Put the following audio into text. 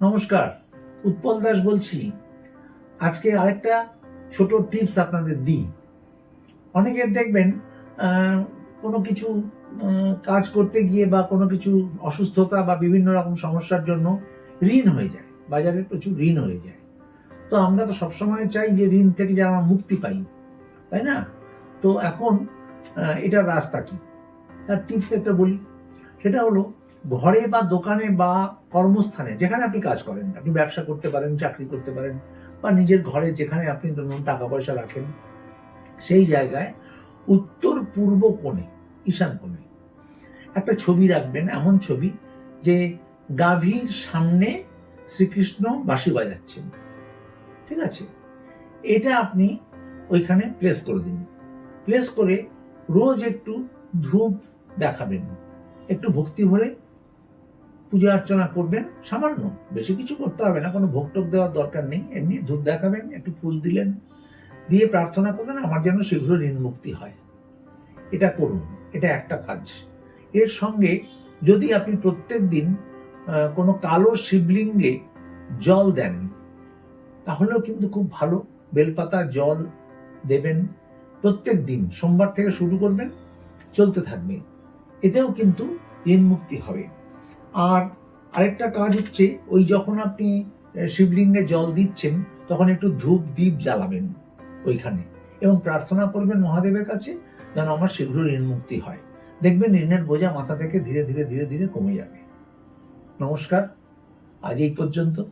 নমস্কার, উৎপল দাস বলছি। আজকে আরেকটা ছোট টিপস আপনাদের দিই। অনেকের দেখবেন কোনো কিছু কাজ করতে গিয়ে বা কোনো কিছু অসুস্থতা বা বিভিন্ন রকম সমস্যার জন্য ঋণ হয়ে যায়। বাজারে প্রচুর ঋণ হয়ে যায়। তো আমরা তো সবসময় চাই যে ঋণ থেকে যে আমরা মুক্তি পাই। তাই না? তো এখন এটার রাস্তা কি? তার টিপস একটা বলি। সেটা হলো ঘরে বা দোকানে বা কর্মস্থানে যেখানে আপনি কাজ করেন, আপনি ব্যবসা করতে পারেন, চাকরি করতে পারেন, বা নিজের ঘরে যেখানে আপনি ধরুন টাকা পয়সা রাখেন, সেই জায়গায় উত্তর পূর্ব কোণে, ঈশান কোণে একটা ছবি রাখবেন, এমন ছবি যে গাভীর সামনে শ্রীকৃষ্ণ বাঁশি বাজাচ্ছেন। ঠিক আছে? এটা আপনি ওইখানে প্লেস করে দিন। প্লেস করে রোজ একটু ধূপ দেখাবেন। একটু ভক্তি ভরে পূজা অর্চনা করবেন, সামান্য, বেশি কিছু করতে হবে না, কোনো ভোগ টোক দেওয়ার দরকার নেই, এমনি ধূপ দেখাবেন, একটু ফুল দিলেন, দিয়ে প্রার্থনা করলেন আমার যেন শীঘ্র ঋণ মুক্তি হয়। এটা করুন, এটা একটা কাজ। এর সঙ্গে যদি আপনি প্রত্যেক দিন কোনো কালো শিবলিঙ্গে জল দেন, তাহলেও কিন্তু খুব ভালো, বেলপাতা, জল দেবেন, প্রত্যেক দিন, সোমবার থেকে শুরু করবেন, চলতে থাকবে। এতেও কিন্তু ঋণ মুক্তি হবে। আর আরেকটা কাজ হচ্ছে, ওই যখন আপনি শিবলিঙ্গে জল দিচ্ছেন, তখন একটু ধূপ দ্বীপ জ্বালাবেন ওইখানে এবং প্রার্থনা করবেন মহাদেবের কাছে যেন আমার শীঘ্র ঋণ মুক্তি হয়। দেখবেন ঋণের বোঝা মাথা থেকে ধীরে ধীরে ধীরে ধীরে কমে যাবে। নমস্কার, আজ এই পর্যন্ত।